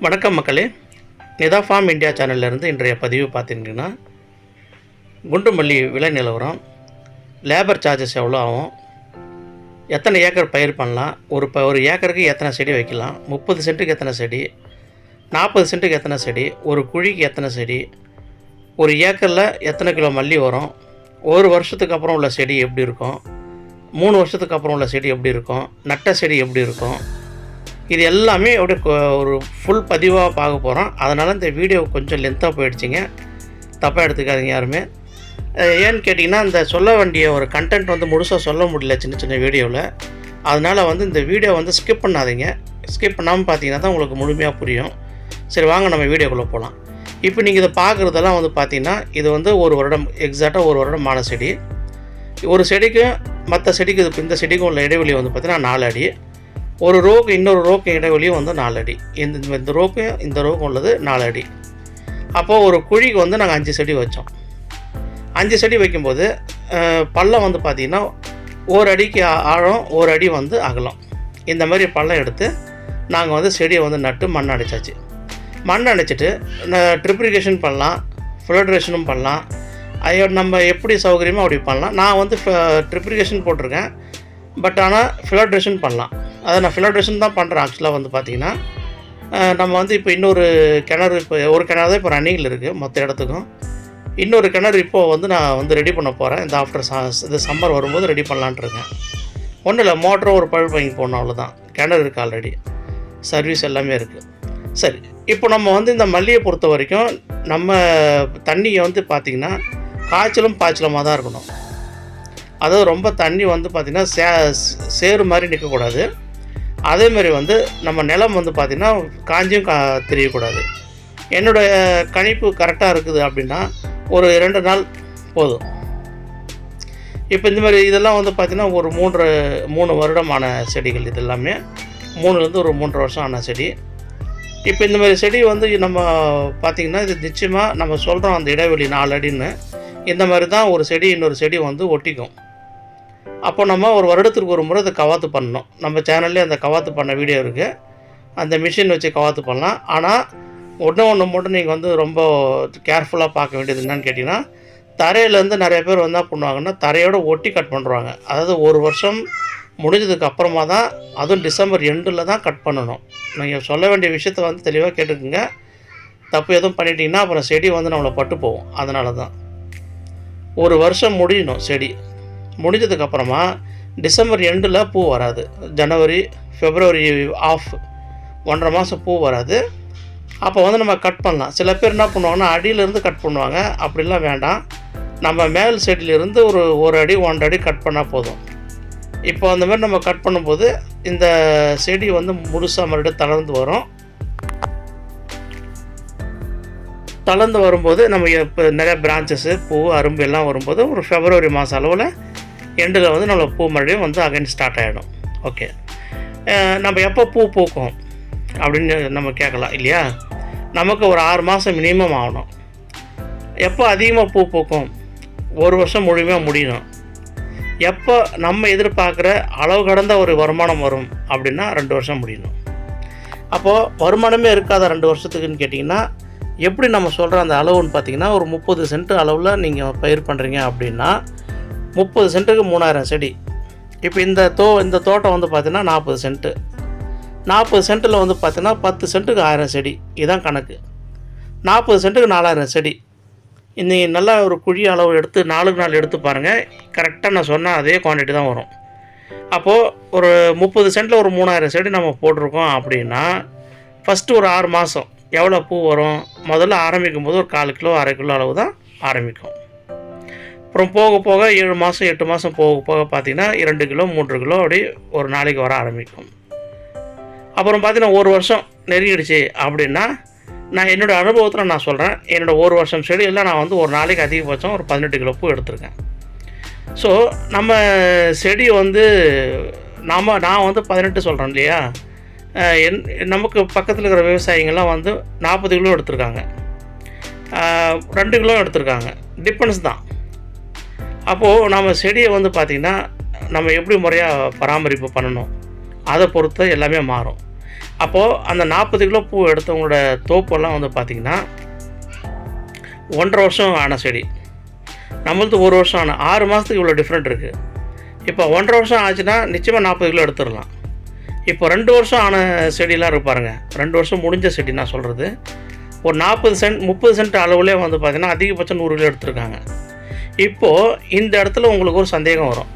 வணக்கம் மக்களே. Nita form India சேனல்லேருந்து இன்றைய பதிவு பார்த்தீங்கன்னா குண்டு மல்லி விலை நிலவரம் லேபர் சார்ஜஸ் எவ்வளோ ஆகும் எத்தனை ஏக்கர் பயிர் பண்ணலாம் ஒரு ப ஒரு ஏக்கருக்கு எத்தனை செடி வைக்கலாம் முப்பது சென்ட்டுக்கு எத்தனை செடி நாற்பது சென்ட்டுக்கு எத்தனை செடி ஒரு குழிக்கு எத்தனை செடி ஒரு ஏக்கரில் எத்தனை கிலோ மல்லி வரும் ஒரு வருஷத்துக்கு அப்புறம் உள்ள செடி எப்படி இருக்கும் மூணு வருஷத்துக்கு அப்புறம் உள்ள செடி எப்படி இருக்கும் நட்ட செடி எப்படி இருக்கும் இது எல்லாமே அப்படியே ஒரு ஃபுல் பதிவாக பார்க்க போகிறோம் அதனால் இந்த வீடியோ கொஞ்சம் லென்த்தாக போயிடுச்சிங்க. தப்பாக எடுத்துக்காதீங்க யாருமே. ஏன்னு கேட்டிங்கன்னா இந்த சொல்ல வேண்டிய ஒரு கண்டென்ட் வந்து முழுசாக சொல்ல முடியல சின்ன சின்ன வீடியோவில் அதனால் வந்து இந்த வீடியோ வந்து ஸ்கிப் பண்ணாதீங்க. ஸ்கிப் பண்ணாமல் பார்த்தீங்கன்னா தான் உங்களுக்கு முழுமையாக புரியும். சரி வாங்க நம்ம வீடியோக்குள்ளே போகலாம் இப்போ நீங்கள் இதை பார்க்குறதெல்லாம் வந்து பார்த்தீங்கன்னா இது வந்து ஒரு வருடம் எக்ஸாக்டாக ஒரு வருடம் மான செடி. ஒரு செடிக்கும் மற்ற செடிக்கு இது இந்த செடிக்கும் உள்ள இடைவெளி வந்து பார்த்தீங்கன்னா நாலு அடி. ஒரு ரோக்கு இன்னொரு ரோக்கு இடைவெளியும் வந்து நாலு அடி. இந்த இந்த- ரோக்கும் இந்த ரோக்கும் உள்ளது நாலு அடி. அப்போது ஒரு குழிக்கு வந்து நாங்கள் அஞ்சு செடி வச்சோம். அஞ்சு செடி வைக்கும்போது பள்ளம் வந்து பார்த்திங்கன்னா ஒரு அடிக்கு ஆழம் ஒரு அடி வந்து அகலம். இந்த மாதிரி பள்ளம் எடுத்து நாங்கள் வந்து செடியை வந்து நட்டு மண் அடைச்சாச்சு. மண் அடைச்சிட்டு ட்ரிப்ரிகேஷன் பண்ணலாம் ஃபிலட்ரேஷனும் பண்ணலாம். ஐயோ நம்ம எப்படி சௌகரியமோ அப்படி பண்ணலாம். நான் வந்து ட்ரிப்ரிகேஷன் போட்டிருக்கேன். பட் ஆனால் ஃபிலட்ரேஷன் பண்ணலாம். அதை நான் ஃபில்ட்ரேஷன் தான் பண்ணுறேன் ஆக்சுவலாக வந்து பார்த்திங்கன்னா நம்ம வந்து இப்போ இன்னொரு கிணறு இப்போ ஒரு கிணறு தான் இப்போ ரன்னிங்கில் இருக்குது மொத்த இடத்துக்கும். இன்னொரு கிணறு இப்போது வந்து நான் வந்து ரெடி பண்ண போகிறேன் இந்த ஆஃப்டர் சா இது சம்மர் வரும்போது ரெடி பண்ணலான்ட்டு இருக்கேன். ஒன்றும் இல்லை மோட்டரும் ஒரு பழுப்பு வாங்கி போடணும் அவ்வளோதான் கிணறு இருக்குது ஆல்ரெடி சர்வீஸ் எல்லாமே இருக்குது சரி இப்போ நம்ம வந்து இந்த மல்லியை பொறுத்த வரைக்கும் நம்ம தண்ணியை வந்து பார்த்திங்கன்னா காய்ச்சலும் பாய்ச்சலுமாக தான் இருக்கணும். அதாவது ரொம்ப தண்ணி வந்து பார்த்திங்கன்னா சே சேறு மாதிரி நிற்கக்கூடாது அதேமாதிரி வந்து நம்ம நிலம் வந்து பார்த்திங்கன்னா காஞ்சியும் கா தெரியக்கூடாது. என்னுடைய கணிப்பு கரெக்டாக இருக்குது அப்படின்னா ஒரு ரெண்டு நாள் போதும். இப்போ இந்த மாதிரி இதெல்லாம் வந்து பார்த்திங்கன்னா ஒரு மூன்று மூணு வருடமான செடிகள் இது எல்லாமே மூணுலேருந்து ஒரு மூன்று வருஷம் ஆன செடி. இப்போ இந்த மாதிரி செடி வந்து நம்ம பார்த்திங்கன்னா இது நிச்சயமாக நம்ம சொல்கிறோம் அந்த இடைவெளி நாலு அடின்னு இந்த மாதிரி தான் ஒரு செடி இன்னொரு செடி வந்து ஒட்டிக்கும். அப்போ நம்ம ஒரு வருடத்திற்கு ஒரு முறை அதை கவாத்து பண்ணணும். நம்ம சேனல்லே அந்த கவாத்து பண்ண வீடியோ இருக்குது அந்த மிஷின் வச்சு கவாத்து பண்ணலாம். ஆனால் ஒன்று ஒன்று மட்டும் நீங்கள் வந்து ரொம்ப கேர்ஃபுல்லாக பார்க்க வேண்டியது என்னன்னு கேட்டிங்கன்னா தரையிலேருந்து நிறைய பேர் வந்து பண்ணுவாங்கன்னா தரையோட ஒட்டி கட் பண்ணுறாங்க அதாவது ஒரு வருஷம் முடிஞ்சதுக்கு அப்புறமா தான் அதுவும் டிசம்பர் எண்டில் தான் கட் பண்ணணும். நீங்கள் சொல்ல வேண்டிய விஷயத்த வந்து தெளிவாக கேட்டுக்குங்க. தப்பு எதுவும் பண்ணிட்டீங்கன்னா அப்புறம் செடி வந்து நம்மளை பட்டு போகும். அதனால தான் ஒரு வருஷம் முடியணும் செடி. முடிஞ்சதுக்கு அப்புறமா டிசம்பர் எண்டில் பூ வராது. ஜனவரி ஃபெப்ரவரி ஆஃப் ஒன்றரை மாதம் பூ வராது. அப்போ வந்து நம்ம கட் பண்ணலாம். சில பேர் என்ன பண்ணுவாங்கன்னா அடியிலேருந்து கட் பண்ணுவாங்க. அப்படிலாம் வேண்டாம். நம்ம மேல் செடியிலேருந்து ஒரு ஒரு அடி ஒன்றரை அடி கட் பண்ணால் போதும். இப்போ அந்த மாதிரி நம்ம கட் பண்ணும்போது இந்த செடி வந்து முழுசாக மறுபடியும் தளர்ந்து வரும். தளர்ந்து வரும்போது நம்ம இப்போ நிறையா பிரான்ச்சஸ்ஸு பூ அரும்பு எல்லாம் வரும்போது ஒரு ஃபெப்ரவரி மாதம் அளவில் எண்டில் வந்து நம்ம பூ மறுபடியும் வந்து அகைன் ஸ்டார்ட் ஆகிடும் ஓகே நம்ம எப்போ பூ பூக்கும் அப்படின்னு நம்ம கேட்கலாம் இல்லையா? நமக்கு ஒரு ஆறு மாதம் மினிமம் ஆகணும். எப்போ அதிகமாக பூ பூக்கும்? ஒரு வருஷம் முழுமையாக முடியணும். எப்போ நம்ம எதிர்பார்க்குற அளவு கடந்த ஒரு வருமானம் வரும் அப்படின்னா ரெண்டு வருஷம் முடியணும். அப்போது வருமானமே இருக்காத ரெண்டு வருஷத்துக்குன்னு கேட்டிங்கன்னா எப்படி நம்ம சொல்கிற அந்த அளவுன்னு பார்த்தீங்கன்னா ஒரு முப்பது சென்ட் அளவில் நீங்கள் பயிர் பண்ணுறீங்க அப்படின்னா முப்பது சென்ட்டுக்கு மூணாயிரம் செடி. இப்போ இந்த தோ இந்த தோட்டம் வந்து பார்த்தீங்கன்னா நாற்பது சென்ட்டு. நாற்பது சென்ட்டில் வந்து பார்த்தீங்கன்னா பத்து சென்ட்டுக்கு ஆயிரம் செடி. இதுதான் கணக்கு. நாற்பது சென்ட்டுக்கு நாலாயிரம் செடி. இன்றைக்கி நல்லா ஒரு குழி அளவு எடுத்து நாலுக்கு நாள் எடுத்து பாருங்கள் கரெக்டாக நான் சொன்னால் அதே குவான்டிட்டி தான் வரும். அப்போது ஒரு முப்பது சென்ட்டில் ஒரு மூணாயிரம் செடி நம்ம போட்டிருக்கோம் அப்படின்னா ஃபஸ்ட்டு ஒரு ஆறு மாதம் எவ்வளோ பூ வரும்? முதல்ல ஆரம்பிக்கும் போது ஒரு கால் கிலோ அரை கிலோ அளவு தான் ஆரம்பிக்கும். அப்புறம் போக போக ஏழு மாதம் எட்டு மாதம் போக போக பார்த்தீங்கன்னா இரண்டு கிலோ மூன்று கிலோ அப்படி ஒரு நாளைக்கு வர ஆரம்பிக்கும். அப்புறம் பார்த்தீங்கன்னா ஒரு வருஷம் நெருங்கிடுச்சு அப்படின்னா நான் என்னோடய அனுபவத்தில் நான் சொல்கிறேன் என்னோடய ஒரு வருஷம் செடியில் நான் வந்து ஒரு நாளைக்கு அதிகபட்சம் ஒரு பதினெட்டு கிலோ பூ எடுத்திருக்கேன். ஸோ நம்ம செடி வந்து நாம் நான் வந்து பதினெட்டு சொல்கிறேன் இல்லையா? என் நமக்கு பக்கத்தில் இருக்கிற விவசாயிங்கள்லாம் வந்து நாற்பது கிலோ எடுத்திருக்காங்க. ரெண்டு கிலோ எடுத்திருக்காங்க. டிஃபரன்ஸ் தான். அப்போது நம்ம செடியை வந்து பார்த்திங்கன்னா நம்ம எப்படி முறையாக பராமரிப்பு பண்ணணும்? அதை பொறுத்து எல்லாமே மாறும். அப்போது அந்த நாற்பது கிலோ பூ எடுத்தவங்களோட தோப்பெல்லாம் வந்து பார்த்திங்கன்னா ஒன்றரை வருஷம் ஆன செடி. நம்மளது ஒரு வருஷம் ஆன ஆறு மாதத்துக்கு இவ்வளோ டிஃப்ரெண்ட் இருக்குது இப்போ ஒன்றரை வருஷம் ஆச்சுன்னா நிச்சயமாக நாற்பது கிலோ எடுத்துடலாம். இப்போ ரெண்டு வருஷம் ஆன செடிலாம் இருப்பாருங்க ரெண்டு வருஷம் முடிஞ்ச செடி நான் சொல்கிறது ஒரு நாற்பது சென்ட் முப்பது சென்ட் அளவுலேயே வந்து பார்த்திங்கன்னா அதிகபட்சம் நூறு கிலோ எடுத்துருக்காங்க. இப்போது இந்த இடத்துல உங்களுக்கு ஒரு சந்தேகம் வரும்.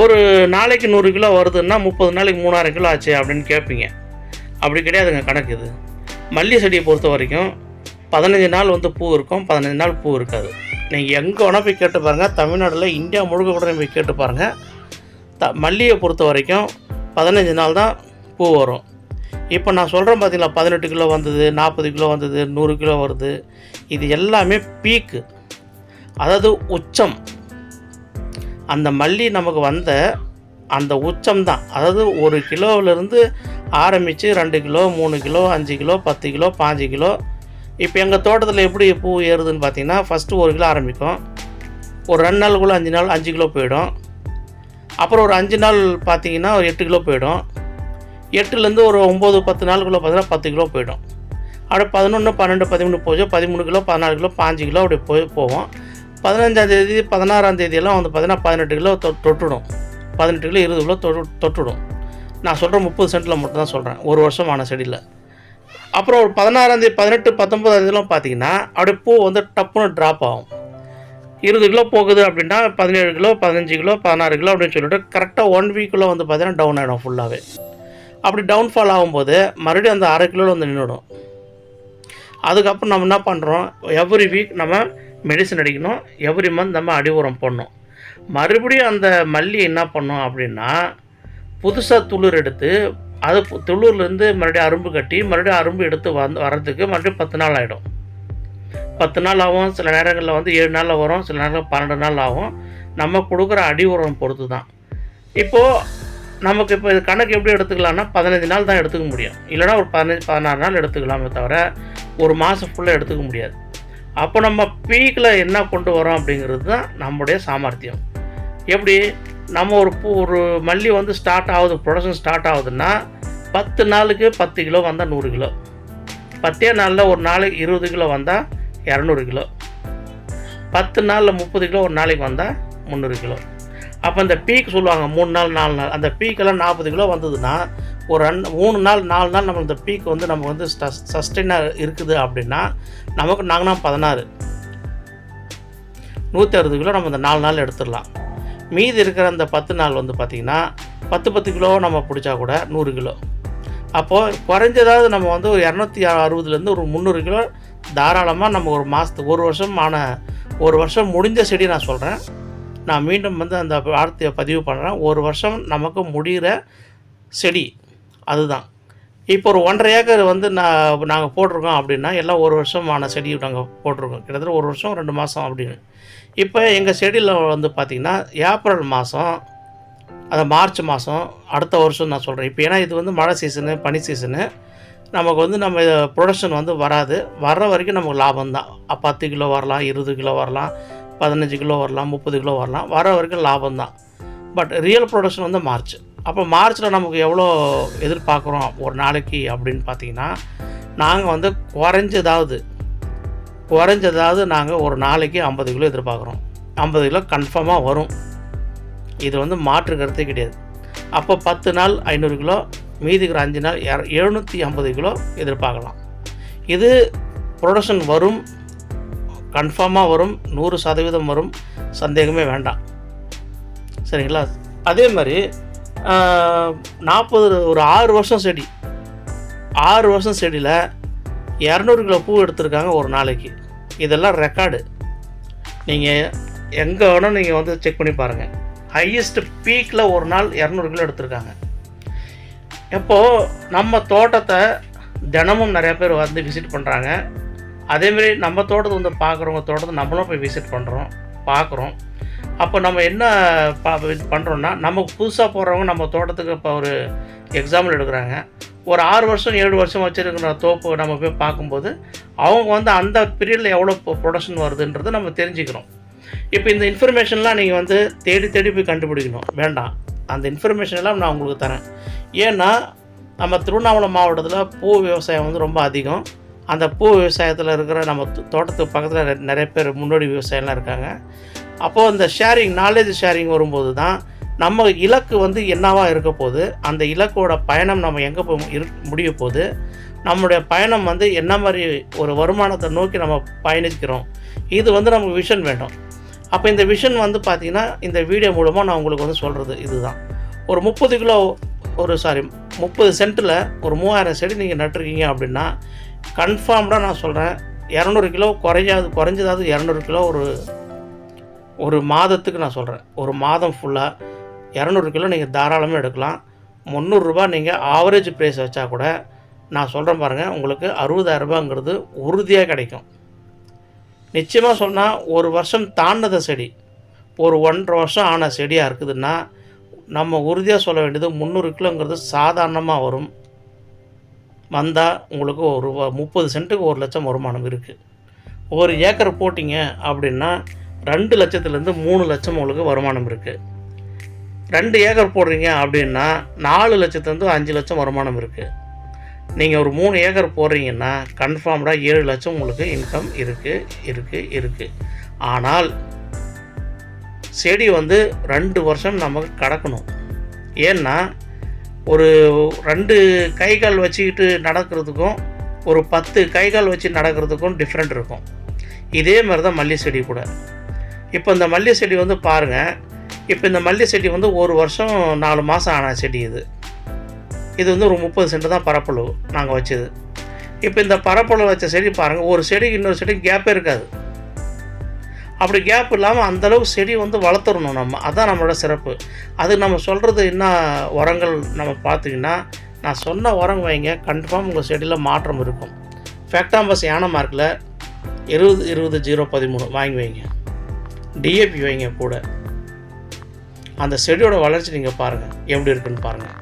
ஒரு நாளைக்கு நூறு கிலோ வருதுன்னா முப்பது நாளைக்கு மூணாயிரம் கிலோ ஆச்சு அப்படின்னு கேட்பீங்க. அப்படி கிடையாதுங்க கணக்கு இது. மல்லி செடியை பொறுத்த வரைக்கும் பதினஞ்சு நாள் வந்து பூ இருக்கும் பதினஞ்சு நாள் பூ இருக்காது. நீங்கள் எங்கே வேணால் போய் கேட்டு பாருங்கள் தமிழ்நாட்டில் இந்தியா முழுக்க கூட போய் கேட்டு பாருங்கள் த மல்லியை பொறுத்த வரைக்கும் பதினஞ்சு நாள் தான் பூ வரும். இப்போ நான் சொல்கிறேன் பார்த்தீங்களா பதினெட்டு கிலோ வந்தது நாற்பது கிலோ வந்தது நூறு கிலோ வருது. இது எல்லாமே பீக்கு அதாவது உச்சம். அந்த மல்லி நமக்கு வந்த அந்த உச்சம் தான். அதாவது ஒரு கிலோவிலேருந்து ஆரம்பித்து ரெண்டு கிலோ மூணு கிலோ அஞ்சு கிலோ பத்து கிலோ பாஞ்சு கிலோ. இப்போ எங்கள் தோட்டத்தில் எப்படி பூ ஏறுதுன்னு பார்த்தீங்கன்னா ஃபஸ்ட்டு ஒரு கிலோ ஆரம்பிக்கும். ஒரு ரெண்டு நாளுக்குள்ளே அஞ்சு நாள் அஞ்சு கிலோ போயிடும். அப்புறம் ஒரு அஞ்சு நாள் பார்த்தீங்கன்னா ஒரு எட்டு கிலோ போயிடும். எட்டுலேருந்து ஒரு ஒம்பது பத்து நாளுக்குள்ளே பார்த்தீங்கன்னா பத்து கிலோ போயிடும். அப்படியே பதினொன்று பன்னெண்டு பதிமூணு போச்சு. பதிமூணு கிலோ பதினாலு கிலோ பாஞ்சு கிலோ அப்படி போய் போவோம். பதினஞ்சாந்தேதி பதினாறாம் தேதியெல்லாம் வந்து பார்த்தீங்கன்னா பதினெட்டு கிலோ தொ தொட்டுடும். பதினெட்டு கிலோ இருபது கிலோ தொட்டு தொட்டுடும். நான் சொல்கிறேன் முப்பது சென்ட்டில் மட்டும் தான் சொல்கிறேன் ஒரு வருஷமான செடியில். அப்புறம் ஒரு பதினாறாந்தேதி பதினெட்டு பத்தொம்பதாந்தேதிலாம் பார்த்தீங்கன்னா அப்படியே பூ வந்து டப்புன்னு ட்ராப் ஆகும். இருபது கிலோ போகுது அப்படின்னா பதினேழு கிலோ பதினஞ்சு கிலோ பதினாறு கிலோ அப்படின்னு சொல்லிட்டு கரெக்டாக ஒன் வீக்குள்ளே வந்து பார்த்தீங்கன்னா டவுன் ஆகிடும் ஃபுல்லாகவே அப்படி டவுன்ஃபால் ஆகும்போது மறுபடியும் அந்த அரை கிலோவில் வந்து நின்றுடும் அதுக்கப்புறம் நம்ம என்ன பண்ணுறோம் எவ்ரி வீக் நம்ம மெடிசன் அடிக்கணும். எவ்ரி மந்த் நம்ம அடி உரம் போடணும். மறுபடியும் அந்த மல்லி என்ன பண்ணோம் அப்படின்னா புதுசாக துளிர் எடுத்து அது துளிர்லேருந்து மறுபடியும் அரும்பு கட்டி மறுபடியும் அரும்பு எடுத்து வந்து வர்றதுக்கு மறுபடியும் பத்து நாள் ஆகிடும் பத்து நாள் ஆகும் சில நேரங்களில் வந்து ஏழு நாளில் வரும் சில நேரங்களில் பன்னெண்டு நாள் ஆகும். நம்ம கொடுக்குற அடி உரம் பொறுத்து தான் இப்போது நமக்கு இப்போ இது கணக்கு எப்படி எடுத்துக்கலாம்னா பதினஞ்சு நாள் தான் எடுத்துக்க முடியும். இல்லைனா ஒரு பதினஞ்சு பதினாறு நாள் எடுத்துக்கலாமே தவிர ஒரு மாதம் ஃபுல்லாக எடுத்துக்க முடியாது. அப்போ நம்ம பீக்கில் என்ன கொண்டு வரோம் அப்படிங்கிறது தான் நம்முடைய சாமர்த்தியம். எப்படி? நம்ம ஒரு பூ ஒரு மல்லி வந்து ஸ்டார்ட் ஆகுது ப்ரொடக்ஷன் ஸ்டார்ட் ஆகுதுன்னா பத்து நாளுக்கு பத்து கிலோ வந்தால் நூறு கிலோ. பத்தே நாளில் ஒரு நாளைக்கு இருபது கிலோ வந்தால் இரநூறு கிலோ. பத்து நாளில் முப்பது கிலோ ஒரு நாளைக்கு வந்தால் முந்நூறு கிலோ. அப்போ இந்த பீக் சொல்லுவாங்க மூணு நாள் நாலு நாள். அந்த பீக்கெல்லாம் நாற்பது கிலோ வந்ததுன்னா ஒரு ரெண்டு மூணு நாள் நாலு நாள் நம்ம இந்த பீக் வந்து நம்ம வந்து சஸ்டெயினாக இருக்குது அப்படின்னா நமக்கு நாங்கன்னா பதினாறு. நூற்றி அறுபது கிலோ நம்ம இந்த நாலு நாள் எடுத்துடலாம். மீதி இருக்கிற அந்த பத்து நாள் வந்து பார்த்திங்கன்னா பத்து பத்து கிலோ நம்ம பிடிச்சா கூட நூறு கிலோ. அப்போது குறைஞ்சதாவது நம்ம வந்து ஒரு இரநூத்தி அறுபதுலேருந்து ஒரு முந்நூறு கிலோ தாராளமாக நம்ம ஒரு மாதத்துக்கு ஒரு வருஷம் ஆன ஒரு வருஷம் முடிஞ்ச செடி நான் சொல்கிறேன் நான் மீண்டும் வந்து அந்த வார்த்தையை பதிவு பண்ணுறேன் ஒரு வருஷம் நமக்கு முடிகிற செடி அதுதான். இப்போ ஒரு ஒன்றரை ஏக்கர் வந்து நான் நாங்கள் போட்டிருக்கோம் அப்படின்னா எல்லாம் ஒரு வருஷமான செடி நாங்கள் போட்டிருக்கோம். கிட்டத்தட்ட ஒரு வருஷம் ரெண்டு மாதம் அப்படின்னு. இப்போ எங்கள் செடியில் வந்து பார்த்திங்கன்னா ஏப்ரல் மாதம் அதை மார்ச் மாதம் அடுத்த வருஷம் நான் சொல்கிறேன் இப்போ ஏன்னா இது வந்து மழை சீசனு பனி சீசனு. நமக்கு வந்து நம்ம ப்ரொடக்ஷன் வந்து வராது. வர்ற வரைக்கும் நமக்கு லாபம் தான். பத்து கிலோ வரலாம் இருபது கிலோ வரலாம் பதினஞ்சு கிலோ வரலாம் முப்பது கிலோ வரலாம். வர வரைக்கும் லாபம் தான். பட் ரியல் ப்ரொடக்ஷன் வந்து மார்ச். அப்போ மார்ச்சில் நமக்கு எவ்வளோ எதிர்பார்க்குறோம் ஒரு நாளைக்கு அப்படின்னு பார்த்தீங்கன்னா நாங்கள் வந்து குறைஞ்சதாவது குறைஞ்சதாவது நாங்கள் ஒரு நாளைக்கு ஐம்பது கிலோ எதிர்பார்க்குறோம். ஐம்பது கிலோ கன்ஃபார்மாக வரும். இது வந்து மாற்று கருத்தே கிடையாது. அப்போ பத்து நாள் ஐநூறு கிலோ மீதிக்கிற அஞ்சு நாள் எர எழுநூற்றி ஐம்பது கிலோ எதிர்பார்க்கலாம். இது ப்ரொடக்ஷன் வரும் கன்ஃபார்மாக வரும் நூறு சதவீதம் வரும் சந்தேகமே வேண்டாம். சரிங்களா? அதே மாதிரி நாற்பது ஒரு ஆறு வருஷம் செடி. ஆறு வருஷம் செடியில் இரநூறு கிலோ பூ எடுத்திருக்காங்க ஒரு நாளைக்கு. இதெல்லாம் ரெக்கார்டு நீங்கள் எங்கே வேணால் நீங்கள் வந்து செக் பண்ணி பாருங்கள் ஹையஸ்ட் பீக்கில் ஒரு நாள் இரநூறு கிலோ எடுத்திருக்காங்க. இப்போது நம்ம தோட்டத்தை தினமும் நிறையா பேர் வந்து விசிட் பண்ணுறாங்க அதேமாரி நம்ம தோட்டத்தை வந்து பார்க்குறவங்க தோட்டத்தை நம்மளும் போய் விசிட் பண்ணுறோம் பார்க்குறோம். அப்போ நம்ம என்ன பா இது பண்ணுறோன்னா நமக்கு புதுசாக போடுறவங்க நம்ம தோட்டத்துக்கு இப்போ ஒரு எக்ஸாம்பிள் எடுக்கிறாங்க. ஒரு ஆறு வருஷம் ஏழு வருஷம் வச்சுருக்கிற தோப்பு நம்ம போய் பார்க்கும்போது அவங்க வந்து அந்த பீரியடில் எவ்வளோ ப்ரொடக்ஷன் வருதுன்றதை நம்ம தெரிஞ்சுக்கிறோம். இப்போ இந்த இன்ஃபர்மேஷன்லாம் நீங்கள் வந்து தேடி தேடி போய் கண்டுபிடிக்கணும். வேண்டாம். அந்த இன்ஃபர்மேஷன் எல்லாம் நான் உங்களுக்கு தரேன். ஏன்னா நம்ம திருவண்ணாமலை மாவட்டத்தில் பூ விவசாயம் வந்து ரொம்ப அதிகம். அந்த பூ விவசாயத்தில் இருக்கிற நம்ம தோட்டத்துக்கு பக்கத்தில் நிறைய- நிறைய பேர் முன்னோடி விவசாயம்லாம் இருக்காங்க. அப்போது இந்த ஷேரிங் நாலேஜ் ஷேரிங் வரும்போது தான் நம்ம இலக்கு வந்து என்னவாக இருக்க போகுது? அந்த இலக்கோட பயணம் நம்ம எங்கே போய் இரு முடிய போகுது? நம்மளுடைய பயணம் வந்து என்ன மாதிரி ஒரு வருமானத்தை நோக்கி நம்ம பயணிக்கிறோம்? இது வந்து நமக்கு விஷன் வேண்டும் அப்போ இந்த விஷன் வந்து பார்த்திங்கன்னா இந்த வீடியோ மூலமாக நான் உங்களுக்கு வந்து சொல்கிறது இதுதான். ஒரு முப்பது கிலோ ஒரு சாரி முப்பது சென்ட்டில் ஒரு மூவாயிரம் செடி நீங்கள் நட்டுருக்கீங்க அப்படின்னா கன்ஃபார்ம்டாக நான் சொல்கிறேன் இரநூறு கிலோ குறைஞ்சாது குறைஞ்சதாவது இரநூறு கிலோ ஒரு ஒரு மாதத்துக்கு நான் சொல்கிறேன் ஒரு மாதம் ஃபுல்லாக இரநூறு கிலோ நீங்கள் தாராளமாக எடுக்கலாம். முந்நூறுரூபா நீங்கள் ஆவரேஜ் ப்ரைஸ் வச்சா கூட நான் சொல்கிறேன் பாருங்கள் உங்களுக்கு அறுபதாயிரரூபாங்கிறது உறுதியாக கிடைக்கும். நிச்சயமாக சொன்னால் ஒரு வருஷம் தாண்டத செடி ஒரு ஒன்றரை வருஷம் ஆன செடியாக இருக்குதுன்னா நம்ம உறுதியாக சொல்ல வேண்டியது முந்நூறு கிலோங்கிறது சாதாரணமாக வரும். வந்தால் உங்களுக்கு ஒரு முப்பது சென்ட்டுக்கு ஒரு லட்சம் வருமானம் இருக்குது ஒரு ஏக்கர் போட்டிங்க அப்படின்னா ரெண்டு லட்சத்துலேருந்து மூணு லட்சம் உங்களுக்கு வருமானம் இருக்குது ரெண்டு ஏக்கர் போடுறீங்க அப்படின்னா நாலு லட்சத்துலேருந்து அஞ்சு லட்சம் வருமானம் இருக்குது நீங்கள் ஒரு மூணு ஏக்கர் போடுறீங்கன்னா கன்ஃபார்ம்டாக ஏழு லட்சம் உங்களுக்கு இன்கம் இருக்குது இருக்குது இருக்குது ஆனால் செடி வந்து ரெண்டு வருஷம் நமக்கு கடக்கணும். ஏன்னா ஒரு ரெண்டு கை கால் வச்சுக்கிட்டு நடக்கிறதுக்கும் ஒரு பத்து கை கால் வச்சு நடக்கிறதுக்கும் டிஃப்ரெண்ட் இருக்கும். இதே மாதிரி தான் மல்லி செடி கூட. இப்போ இந்த மல்லி செடி வந்து பாருங்கள் இப்போ இந்த மல்லி செடி வந்து ஒரு வருஷம் நாலு மாதம் ஆன செடி இது. இது வந்து ஒரு முப்பது சென்ட் தான் பரப்பளவு நாங்கள் வச்சது. இப்போ இந்த பரப்பளவு வச்ச செடி பாருங்கள் ஒரு செடிக்கு இன்னொரு செடி கேப்பே இருக்காது. அப்படி கேப் இல்லாமல் அந்தளவுக்கு செடி வந்து வளர்த்துடணும் நம்ம. அதான் நம்மளோட சிறப்பு. அது நம்ம சொல்கிறது என்ன உரங்கள் நம்ம பார்த்தீங்கன்னா நான் சொன்ன உரம் வைங்க கன்ஃபார்ம் உங்கள் செடியில் மாற்றம் இருக்கும். ஃபேக்டாம்பஸ் யானை மார்க்கில் இருபது இருபது ஜீரோ பதிமூணு வாங்கி வைங்க. டிஏபி வைங்க கூட. அந்த செடியோட வளர்ச்சி நீங்கள் பாருங்கள் எப்படி இருக்குன்னு பாருங்கள்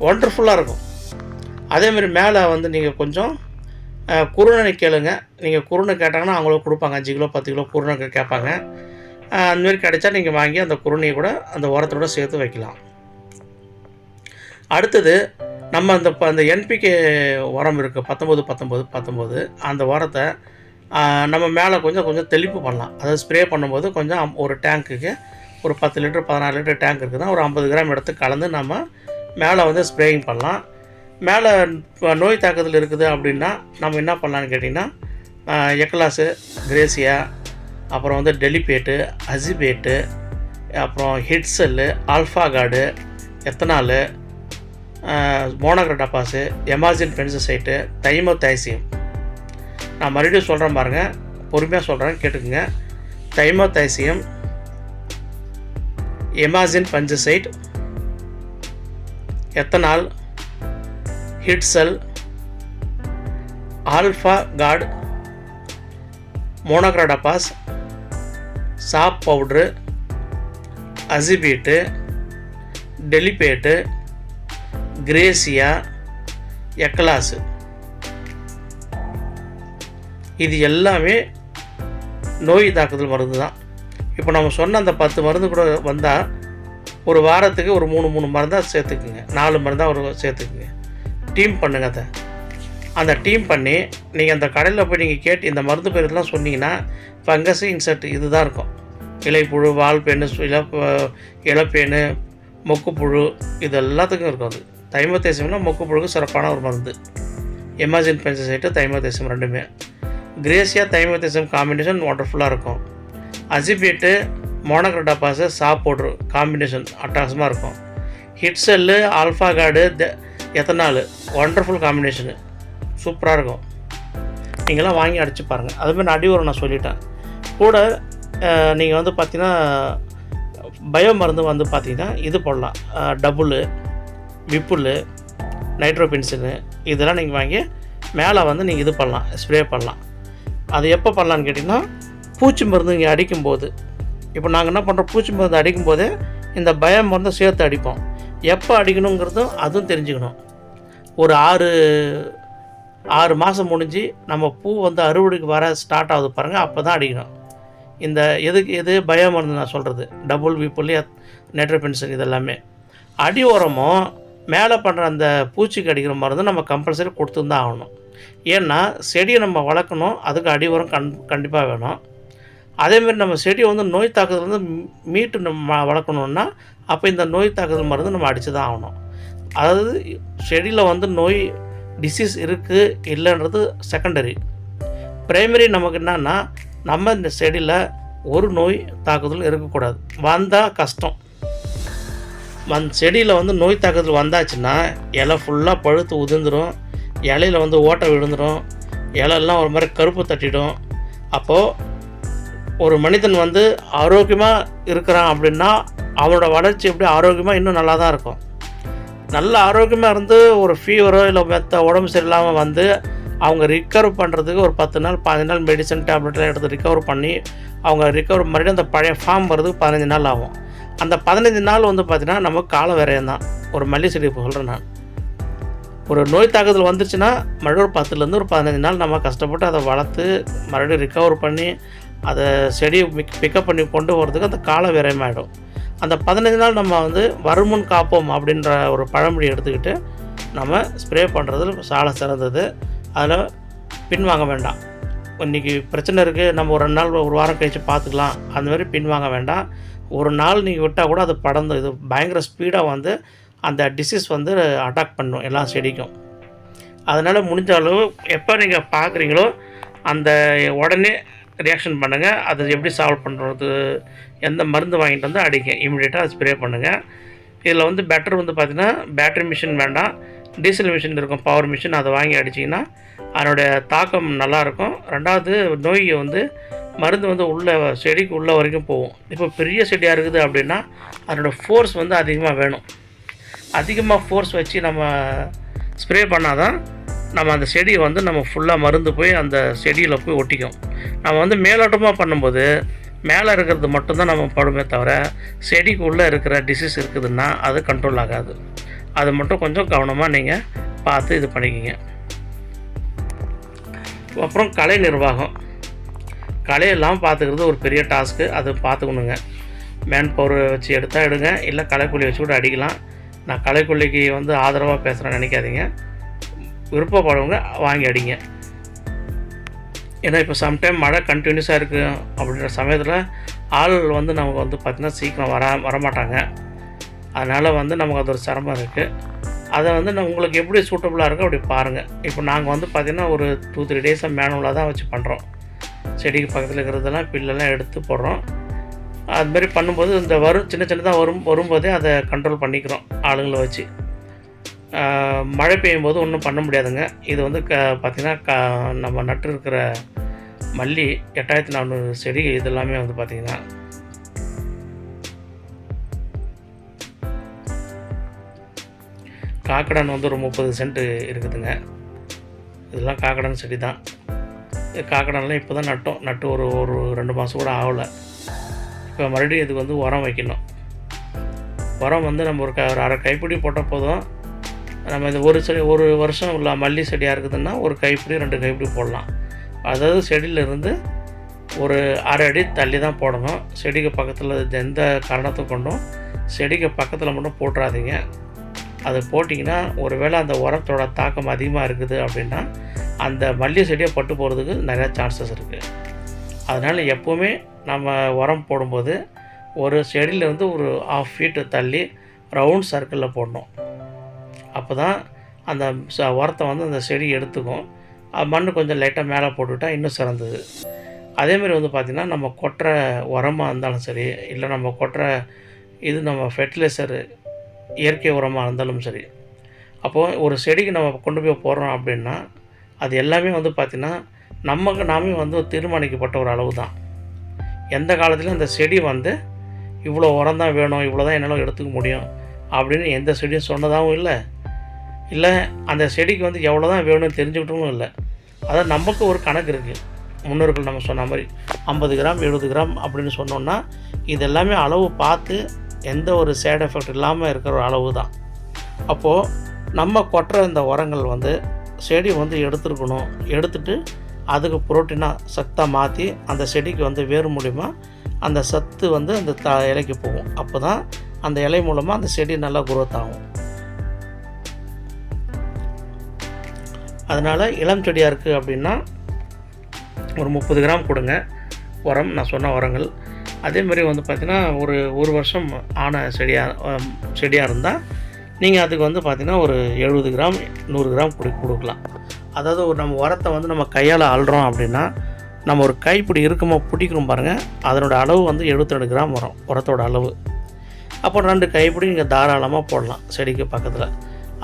ஒண்டர்ஃபுல்லாக இருக்கும். அதேமாரி மேலே வந்து நீங்கள் கொஞ்சம் குருணனை குருணை கேளுங்க. நீங்கள் குருணை கேட்டாங்கன்னா அவங்களும் கொடுப்பாங்க. அஞ்சு கிலோ பத்து கிலோ குருணை கேட்பாங்க. அந்தமாரி கிடைச்சா நீங்கள் வாங்கி அந்த குருணையை கூட அந்த உரத்தோட சேர்த்து வைக்கலாம். அடுத்தது நம்ம அந்த ப- அந்த என்பிகே உரம் இருக்குது பத்தொம்போது பத்தொம்போது பத்தொம்போது அந்த உரத்தை நம்ம மேலே கொஞ்சம் கொஞ்சம் தெளிப்பு பண்ணலாம். அதாவது ஸ்ப்ரே பண்ணும்போது கொஞ்சம் ஒரு டேங்க்குக்கு ஒரு பத்து லிட்டர் பதினாறு லிட்டர் டேங்க் இருக்குதுன்னா ஒரு ஐம்பது கிராம் எடுத்து கலந்து நம்ம மேலே வந்து ஸ்ப்ரேயிங் பண்ணலாம். மேலே நோய் தாக்குதல் இருக்குது அப்படின்னா நம்ம என்ன பண்ணலான்னு கேட்டிங்கன்னா எக்லாஸு கிரேசியா அப்புறம் வந்து டெலிபேட்டு அசிபேட்டு அப்புறம் ஹிட்செல்லு ஆல்ஃபா கார்டு எத்தனாலு மோனோக்ரடாபாஸு எமாசின் பென்சசைட்டு தைமோதைசியம் நான் மறுபடியும் சொல்கிறேன் பாருங்கள் பொறுமையாக சொல்கிறேன் கேட்டுக்குங்க. தைமோதைசியம் எமாசின் பஞ்சசைட் எத்தனால் ஹிட்சல் ஆல்ஃபா கார்டு மோனோக்ராடபாஸ் சாப் பவுட்ரு அசிபீட்டு டெலிபேட்டு கிரேசியா எக்கலாஸு இது எல்லாமே நோய் தாக்குதல் மருந்து தான். இப்போ நம்ம சொன்ன அந்த பத்து மருந்து கூட வந்தால் ஒரு வாரத்துக்கு ஒரு மூணு மூணு மருந்தாக சேர்த்துக்குங்க. நாலு மருந்தாக ஒரு சேர்த்துக்குங்க. டீம் பண்ணுங்க அதை. அந்த டீம் பண்ணி நீங்கள் அந்த கடையில் போய் நீங்கள் கேட்டு இந்த மருந்து பேருலாம் சொன்னீங்கன்னா ஃபங்கஸ் இன்செர்ட் இது தான் இருக்கும். இலைப்புழு வால் பேனு இழப்பு இழப்பேனு மொக்குப்புழு இது எல்லாத்துக்கும் இருக்கும் அது. தைமத்தேசம்னா மொக்குப்புழுக்கு சிறப்பான ஒரு மருந்து. எமர்ஜென்ட் பென்சைட்டு தைமத்தேசம் ரெண்டுமே. கிரேசியா தைமத்தேசம் காம்பினேஷன் ஒண்டர்ஃபுல்லாக இருக்கும். அசிபேட்டு மோனோக்ரடாபாஸு சாப் பவுட்ரு காம்பினேஷன் அட்டகாசமாக இருக்கும். ஹிட்ஸெல்லு ஆல்ஃபா கார்டு எத்தனாலு ஒண்டர்ஃபுல் காம்பினேஷனு சூப்பராக இருக்கும். நீங்களாம் வாங்கி அடிச்சு பாருங்கள் அதுமாதிரி நடி உரம் நான் சொல்லிட்டேன். கூட நீங்கள் வந்து பார்த்தீங்கன்னா பயோ மருந்து வந்து பார்த்தீங்கன்னா இது போடலாம். டபுள் விப்புலு நைட்ரோபென்சிலு இதெல்லாம் நீங்கள் வாங்கி மேலே வந்து நீங்கள் இது பண்ணலாம் ஸ்ப்ரே பண்ணலாம். அது எப்போ பண்ணலான்னு கேட்டிங்கன்னா பூச்சி மருந்து இங்கே அடிக்கும்போது. இப்போ நாங்கள் என்ன பண்ணுறோம் பூச்சி மருந்து அடிக்கும்போதே இந்த பயம் மருந்தை சேர்த்து அடிப்போம். எப்போ அடிக்கணுங்கிறதும் அதுவும் தெரிஞ்சுக்கணும். ஒரு ஆறு ஆறு மாதம் முடிஞ்சு நம்ம பூ வந்து அறுவடைக்கு வர ஸ்டார்ட் ஆகுது பாருங்கள் அப்போ தான் அடிக்கணும். இந்த எதுக்கு எது பயம் மருந்து நான் சொல்கிறது டபுள் விப்புல் நெட்ரோபென்சன் இதெல்லாமே. அடி உரமும் மேலே பண்ணுற அந்த பூச்சிக்கு அடிக்கிற மருந்து நம்ம கம்பல்சரி கொடுத்து தான் ஆகணும். ஏன்னா செடியை நம்ம வளர்க்கணும் அதுக்கு அடி உரம் கண் கண்டிப்பாக வேணும். அதேமாரி நம்ம செடியை வந்து நோய் தாக்குதல் வந்து மீட்டு நம்ம வளர்க்கணுன்னா அப்போ இந்த நோய் தாக்குதல் மருந்து நம்ம அடித்து தான் ஆகணும். அதாவது செடியில் வந்து நோய் டிசீஸ் இருக்குது இல்லைன்றது செகண்டரி ப்ரைமரி நமக்கு என்னன்னா நம்ம இந்த செடியில் ஒரு நோய் தாக்குதல் இருக்கக்கூடாது. வந்தால் கஷ்டம். வந் செடியில் வந்து நோய் தாக்குதல் வந்தாச்சுன்னா இலை ஃபுல்லாக பழுத்து உதிர்ந்துடும் இலையில வந்து ஓட்டை விழுந்துடும் இலையெல்லாம் ஒரு மாதிரி கருப்பு தட்டிடும். அப்போது ஒரு மனிதன் வந்து ஆரோக்கியமாக இருக்கிறான் அப்படின்னா அவனோட வளர்ச்சி எப்படி ஆரோக்கியமாக இன்னும் நல்லா தான் இருக்கும். நல்ல ஆரோக்கியமாக இருந்து ஒரு ஃபீவரோ இல்லை மெத்த உடம்பு சரியில்லாமல் வந்து அவங்க ரிக்கவர் பண்ணுறதுக்கு ஒரு பத்து நாள் பதினஞ்சு நாள் மெடிசன் டேப்லெட்லாம் எடுத்து ரிக்கவர் பண்ணி அவங்க ரிக்கவர் மறுபடியும் அந்த பழைய ஃபார்ம் வர்றதுக்கு பதினஞ்சு நாள் ஆகும். அந்த பதினஞ்சு நாள் வந்து பார்த்திங்கன்னா நமக்கு கால விரயம் தான் ஒரு மல்லி செடி சொல்கிறேன் நான். ஒரு நோய் தாக்குதல் வந்துருச்சுன்னா மறுபடியும் ஒரு பத்துலேருந்து ஒரு பதினஞ்சு நாள் நம்ம கஷ்டப்பட்டு அதை வளர்த்து மறுபடியும் ரிக்கவர் பண்ணி அதை செடியை பிக் பிக்கப் பண்ணி கொண்டு போகிறதுக்கு அந்த கால விரயமாயிடும் அந்த பதினஞ்சு நாள் நம்ம வந்து வருமுன் காப்போம் அப்படின்ற ஒரு பழமொழி எடுத்துக்கிட்டு நம்ம ஸ்ப்ரே பண்ணுறதுல சால சிறந்தது. அதில் பின்வாங்க வேண்டாம். இன்றைக்கி பிரச்சனை இருக்குது நம்ம ஒரு ரெண்டு நாள் ஒரு வாரம் கழித்து பார்த்துக்கலாம். அந்த மாதிரி பின்வாங்க வேண்டாம். ஒரு நாள் நீங்கள் விட்டால் கூட அது படந்து இது பயங்கர ஸ்பீடாக வந்து அந்த டிசீஸ் வந்து அட்டாக் பண்ணும் எல்லா செடிக்கும். அதனால் முடிஞ்ச அளவு எப்போ நீங்கள் பார்க்குறீங்களோ அந்த உடனே ரியாக்ஷன் பண்ணுங்கள் அது எப்படி சால்வ் பண்ணுறது எந்த மருந்து வாங்கிட்டு வந்து அடிங்க. இமீடியட்டாக ஸ்ப்ரே பண்ணுங்கள் இதில் வந்து பெட்டர் வந்து பார்த்திங்கன்னா பேட்டரி மிஷின் வேண்டாம். டீசல் மிஷின் இருக்கும் பவர் மிஷின் அதை வாங்கி அடிச்சிங்கன்னா அதனுடைய தாக்கம் நல்லாயிருக்கும் ரெண்டாவது நோய் வந்து மருந்து வந்து உள்ள செடிக்கு உள்ள வரைக்கும் போகும். இப்போ பெரிய செடியாக இருக்குது அப்படின்னா அதனோட ஃபோர்ஸ் வந்து அதிகமாக வேணும். அதிகமாக ஃபோர்ஸ் வச்சு நம்ம ஸ்ப்ரே பண்ணால் தான் நம்ம அந்த செடியை வந்து நம்ம ஃபுல்லாக மருந்து போய் அந்த செடியில் போய் ஒட்டிக்கும். நம்ம வந்து மேலோட்டமாக பண்ணும்போது மேலே இருக்கிறது மட்டும்தான் நம்ம படுமே தவிர செடிக்கு உள்ளே இருக்கிற டிசீஸ் இருக்குதுன்னா அது கண்ட்ரோல் ஆகாது. அது மட்டும் கொஞ்சம் கவனமாக நீங்கள் பார்த்து இது பண்ணிக்கிங்க. அப்புறம் கலை நிர்வாகம். கலையெல்லாம் பார்த்துக்கிறது ஒரு பெரிய டாஸ்க்கு அது பார்த்துக்கணுங்க. மேன் பவர் வச்சு எடுத்தால் எடுங்க. இல்லை கலைக்குழி வச்சு கூட அடிக்கலாம். நான் களைக்கொல்லிக்கு வந்து ஆதரவாக பேசுகிறேன்னு நினைக்காதீங்க. விருப்பப்படுறவங்க வாங்கி அடிங்க. ஏன்னா இப்போ சம்டைம் மழை கண்டினியூஸாக இருக்குது அப்படின்ற சமயத்தில் ஆள் வந்து நமக்கு வந்து பார்த்திங்கன்னா சீக்கிரம் வர வரமாட்டாங்க. அதனால் வந்து நமக்கு அது ஒரு சிரமம் இருக்குது அதை வந்து நான் உங்களுக்கு எப்படி சூட்டபுளாக இருக்கோ அப்படி பாருங்கள் இப்போ நாங்கள் வந்து பார்த்திங்கன்னா ஒரு டூ த்ரீ டேஸாக மேனுவலாக தான் வச்சு பண்ணுறோம் செடிக்கு பக்கத்தில் இருக்கிறதெல்லாம் பில்லெல்லாம் எடுத்து போடுறோம். அதுமாரி பண்ணும்போது இந்த வரும் சின்ன சின்னதாக வரும் வரும்போதே அதை கண்ட்ரோல் பண்ணிக்கிறோம் ஆளுங்களை வச்சு. மழை பெய்யும் போது ஒன்றும் பண்ண முடியாதுங்க. இது வந்து க பார்த்திங்கன்னா க நம்ம நட்டு இருக்கிற மல்லி எட்டாயிரத்தி நானூறு செடி இதெல்லாமே வந்து பார்த்திங்கன்னா காக்கடன் வந்து ஒரு முப்பது சென்ட் இருக்குதுங்க. இதெல்லாம் காக்கடன் செடி தான் காக்கடன்லாம் இப்போ தான் நட்டோம். நட்டு ஒரு ஒரு ரெண்டு மாதம் கூட ஆகலை. இப்போ மறுபடியும் இதுக்கு வந்து உரம் வைக்கணும். உரம் வந்து நம்ம ஒரு க ஒரு அரை கைப்பிடி போட்டால் போதும். நம்ம இந்த ஒரு செடி ஒரு வருஷம் உள்ள மல்லி செடியாக இருக்குதுன்னா ஒரு கைப்பிடி ரெண்டு கைப்பிடி போடலாம். அதாவது செடியிலேருந்து ஒரு அரை அடி தள்ளி தான் போடணும். செடிக்கு பக்கத்தில் எந்த காரணத்தை கொண்டும் செடிக்கு பக்கத்தில் மட்டும் போட்டுறாதீங்க. அது போட்டிங்கன்னா ஒருவேளை அந்த உரத்தோட தாக்கம் அதிகமாக இருக்குது அப்படின்னா அந்த மல்லி செடியை பட்டு போகிறதுக்கு நிறையா சான்சஸ் இருக்குது அதனால் எப்போவுமே நம்ம உரம் போடும்போது ஒரு செடியிலேருந்து ஒரு ஆஃப் ஃபீட்டு தள்ளி ரவுண்ட் சர்க்கிளில் போடணும். அப்போ தான் அந்த ச- உரத்தை வந்து அந்த செடி எடுத்துக்கும். அது மண் கொஞ்சம் லைட்டாக மேலே போட்டுவிட்டா இன்னும் சிறந்தது. அதேமாரி வந்து பார்த்திங்கன்னா நம்ம கொட்டுற உரமாக இருந்தாலும் சரி இல்லை நம்ம கொட்டுற இது நம்ம ஃபெர்டிலைசரு இயற்கை உரமாக இருந்தாலும் சரி அப்போது ஒரு செடிக்கு நம்ம கொண்டு போய் போடுறோம் அப்படின்னா அது எல்லாமே வந்து பார்த்திங்கன்னா நமக்கு நாமே வந்து தீர்மானிக்கப்பட்ட ஒரு அளவு தான் எந்த காலத்துலையும் அந்த செடி வந்து இவ்வளோ உரம் தான் வேணும் இவ்வளோ தான் என்னால் எடுத்துக்க முடியும் அப்படின்னு எந்த செடியும் சொன்னதாகவும் இல்லை. இல்லை அந்த செடிக்கு வந்து எவ்வளோ தான் வேணும்னு தெரிஞ்சுக்கிட்டும் இல்லை. அதான் நமக்கு ஒரு கணக்கு இருக்குது முன்னோர்கள் நம்ம சொன்ன மாதிரி ஐம்பது கிராம் எழுபது கிராம் அப்படின்னு சொன்னோன்னா இது எல்லாமே அளவு பார்த்து எந்த ஒரு சேட் எஃபெக்ட் இல்லாமல் இருக்கிற ஒரு அளவு தான். அப்போது நம்ம கொட்டுற இந்த உரங்கள் வந்து செடி வந்து எடுத்துருக்கணும் எடுத்துட்டு அதுக்கு புரோட்டீனாக சத்தாக மாற்றி அந்த செடிக்கு வந்து வேறு மூலிமா அந்த சத்து வந்து அந்த த இலைக்கு போகும். அப்போ தான் அந்த இலை மூலமாக அந்த செடி நல்லா குரோத் ஆகும். அதனால் இளம் செடியாக இருக்குது அப்படின்னா ஒரு முப்பது கிராம் கொடுங்க. உரம் நான் சொன்ன உரங்கள். அதேமாதிரி வந்து பார்த்திங்கன்னா ஒரு ஒரு வருஷம் ஆன செடியாக செடியாக இருந்தால் நீங்கள் அதுக்கு வந்து பார்த்திங்கன்னா ஒரு எழுபது கிராம் நூறு கிராம் கொடு கொடுக்கலாம். அதாவது ஒரு நம்ம உரத்தை வந்து நம்ம கையால் அள்ளுறோம் அப்படின்னா நம்ம ஒரு கைப்பிடி இருக்குமோ பிடிக்கிறோம் பாருங்கள் அதனோட அளவு வந்து 72 கிராம் வரும் உரத்தோட அளவு. அப்போ ரெண்டு கைப்பிடி நீங்கள் தாராளமாக போடலாம் செடிக்கு பக்கத்தில்.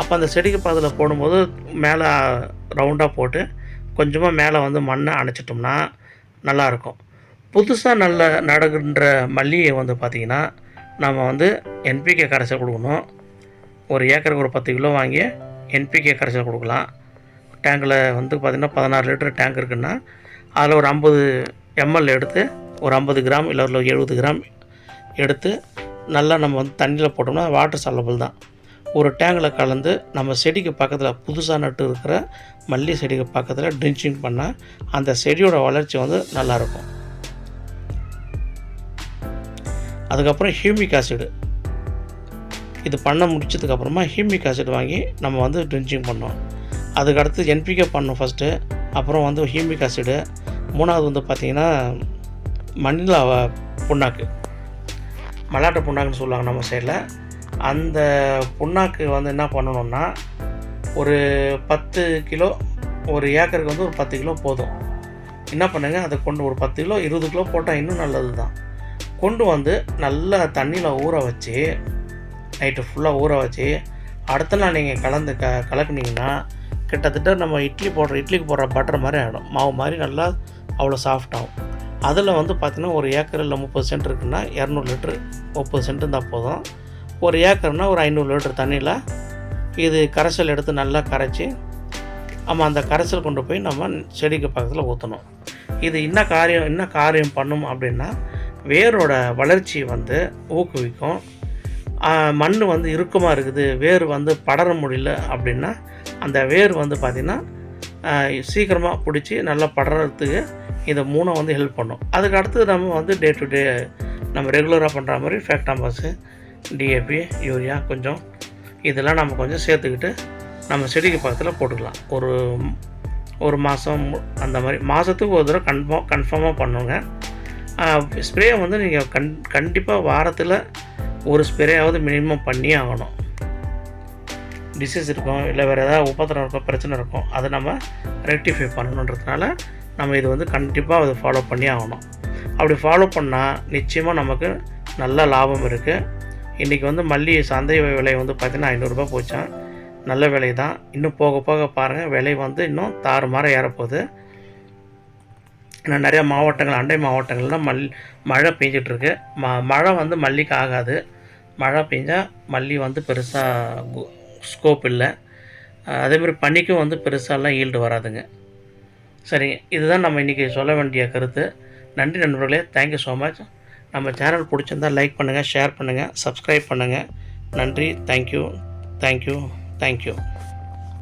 அப்போ அந்த செடிக்கு பக்கத்தில் போடும்போது மேலே ரவுண்டாக போட்டு கொஞ்சமாக மேலே வந்து மண்ணை அணைச்சிட்டோம்னா நல்லாயிருக்கும். புதுசாக நல்ல நடக்கின்ற மல்லிகை வந்து பார்த்திங்கன்னா நம்ம வந்து என்பிகே கரைசல் கொடுக்கணும். ஒரு ஏக்கருக்கு ஒரு பத்து கிலோ வாங்கி என்பிகே கரைசல் கொடுக்கலாம். டேங்கில் வந்து பார்த்திங்கன்னா பதினாறு லிட்டர் டேங்க் இருக்குன்னா அதில் ஒரு ஐம்பது எம்எல் எடுத்து ஒரு ஐம்பது கிராம் இல்லை ஒரு எழுபது கிராம் எடுத்து நல்லா நம்ம வந்து தண்ணியில் போட்டோம்னா வாட்டர் சல்லபிள் தான். ஒரு டேங்கில் கலந்து நம்ம செடிக்கு பக்கத்தில் புதுசாக நட்டு இருக்கிற மல்லி செடிக்கு பக்கத்தில் ட்ரின்ச்சிங் பண்ணால் அந்த செடியோட வளர்ச்சி வந்து நல்லாயிருக்கும் அதுக்கப்புறம் ஹியூமிக் ஆசிடு இது பண்ண முடிச்சதுக்கப்புறமா ஹியூமிக் ஆசிட் வாங்கி நம்ம வந்து ட்ரின்ச்சிங் பண்ணோம் அதுக்கடுத்து என்பிகே பண்ணும் ஃபஸ்ட்டு அப்புறம் வந்து ஹியூமிக் ஆசிடு. மூணாவது வந்து பார்த்திங்கன்னா மண்ணிலா புண்ணாக்கு. மல்லாட்டை புண்ணாக்குன்னு சொல்லுவாங்க நம்ம சைடில் அந்த புண்ணாக்கு வந்து என்ன பண்ணணும்னா ஒரு பத்து கிலோ ஒரு ஏக்கருக்கு வந்து ஒரு பத்து கிலோ போதும். என்ன பண்ணுங்க அதை கொண்டு ஒரு பத்து கிலோ இருபது கிலோ போட்டால் இன்னும் நல்லது தான் கொண்டு வந்து நல்லா தண்ணியில் ஊற வச்சு நைட்டு ஃபுல்லாக ஊற வச்சு அடுத்த நாள் நீங்கள் கலந்து க கலக்குனீங்கன்னா கிட்டத்தட்ட நம்ம இட்லி போடுற இட்லிக்கு போடுற பட்டர் மாதிரி ஆகிடும் மாவு மாதிரி நல்லா அவ்வளோ சாஃப்டாகும் அதில் வந்து பார்த்திங்கன்னா ஒரு ஏக்கரில் முப்பது சென்ட் இருக்குன்னா இரநூறு லிட்ரு முப்பது சென்ட் இருந்தால் போதும். ஒரு ஏக்கர்னா ஒரு ஐநூறு லிட்டர் தண்ணியில் இது கரைசல் எடுத்து நல்லா கரைச்சி நம்ம அந்த கரைசல் கொண்டு போய் நம்ம செடிக்கு பக்கத்தில் ஊற்றணும். இது என்ன காரியம் என்ன காரியம் பண்ணும் அப்படின்னா வேரோட வளர்ச்சி வந்து ஊக்குவிக்கும். மண் வந்து இறுக்கமாக இருக்குது. வேர் வந்து படர முடியல அப்படின்னா அந்த வேர் வந்து பார்த்திங்கன்னா சீக்கிரமாக பிடிச்சி நல்லா படுறதுக்கு இந்த மூணை வந்து ஹெல்ப் பண்ணும். அதுக்கு அடுத்து நம்ம வந்து டே டு டே நம்ம ரெகுலராக பண்ணுற மாதிரி ஃபேக்டாம்பஸு டிஏபி யூரியா கொஞ்சம் இதெல்லாம் நம்ம கொஞ்சம் சேர்த்துக்கிட்டு நம்ம செடிக்கு பக்கத்தில் போட்டுக்கலாம். ஒரு ஒரு மாதம் அந்த மாதிரி மாதத்துக்கு ஒரு தடவை கன்ஃபார்ம் கன்ஃபார்மாக பண்ணுங்க. ஸ்ப்ரே வந்து நீங்கள் கண் கண்டிப்பாக வாரத்தில் ஒரு ஸ்ப்ரேயாவது மினிமம் பண்ணியே ஆகணும். டிசீஸ் இருக்கும் இல்லை வேறு ஏதாவது உபத்திரம் இருக்கும் பிரச்சனை இருக்கும் அதை நம்ம ரெக்டிஃபை பண்ணணுன்றதுனால நம்ம இது வந்து கண்டிப்பாக அதை ஃபாலோ பண்ணி ஆகணும். அப்படி ஃபாலோ பண்ணால் நிச்சயமாக நமக்கு நல்ல லாபம் இருக்குது இன்றைக்கி வந்து மல்லி சந்தை விலை வந்து பார்த்திங்கன்னா ஐநூறுரூபா போச்சான் நல்ல விலை தான். இன்னும் போக போக பாருங்கள் விலை வந்து இன்னும் தாறுமாற ஏறப்போகுது. ஏன்னா நிறையா மாவட்டங்கள் அண்டை மாவட்டங்கள்லாம் மல் மழை பெஞ்சிட்ருக்கு ம மழை வந்து மல்லிக்கு ஆகாது. மழை பெஞ்சால் மல்லி வந்து பெருசாக ஸ்கோப் இல்லை. அதேமாதிரி பனிக்கும் வந்து பெருசாலாம் ஈல்டு வராதுங்க. சரிங்க. இதுதான் நம்ம இன்றைக்கி சொல்ல வேண்டிய கருத்து. நன்றி நண்பர்களே. தேங்க்யூ ஸோ மச் நம்ம சேனல் பிடிச்சிருந்தால் லைக் பண்ணுங்கள் ஷேர் பண்ணுங்கள் சப்ஸ்கிரைப் பண்ணுங்கள் நன்றி. Thank you thank you thank you